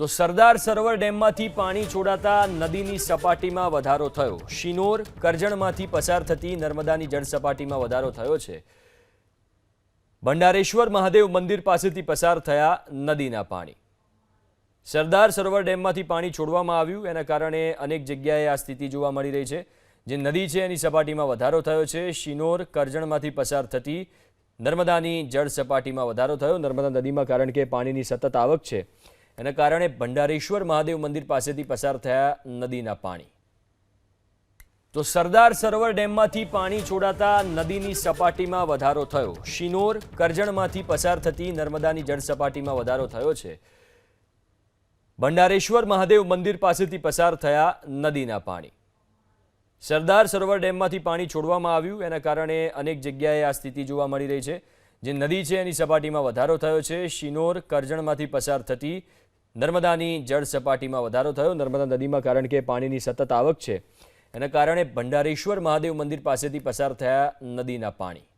તો સરદાર સરોવર ડેમમાંથી પાણી છોડાતા નદીની સપાટીમાં વધારો થયો. શિનોર કરજણમાંથી પસાર થતી નર્મદાની જળ સપાટીમાં વધારો થયો છે. ભંડારેશ્વર મહાદેવ મંદિર પાસેથી પસાર થયા નદીના પાણી. સરદાર સરોવર ડેમમાંથી પાણી છોડવામાં આવ્યું. એના કારણે અનેક જગ્યાએ આ સ્થિતિ જોવા મળી રહી છે. જે નદી છે એની સપાટીમાં વધારો થયો છે. શિનોર કરજણમાંથી પસાર થતી નર્મદાની જળ સપાટીમાં વધારો થયો. નર્મદા નદીમાં કારણ કે પાણીની સતત આવક છે. એના કારણે ભંડારેશ્વર મહાદેવ મંદિર પાસેથી પસાર થયા નદીના પાણી. તો સરદાર સરોવર ડેમમાંથી પાણી છોડાતા નદીની સપાટીમાં વધારો થયો. શિનોર, કરજણમાંથી પસાર થતી નર્મદાની જળ સપાટીમાં વધારો થયો છે. ભંડારેશ્વર મહાદેવ મંદિર પાસેથી પસાર થયા નદીના પાણી. સરદાર સરોવર ડેમમાંથી પાણી છોડવામાં આવ્યું. એના કારણે અનેક જગ્યાએ આ સ્થિતિ જોવા મળી રહી છે. જે નદી છે એની સપાટીમાં વધારો થયો છે. શિનોર, કરજણમાંથી પસાર થતી નર્મદાની જળ સપાટીમાં વધારો થયો. નર્મદા નદીમાં કારણ કે પાણીની સતત આવક છે. એના કારણે ભંડારેશ્વર મહાદેવ મંદિર પાસેથી પસાર થયા નદીના પાણી.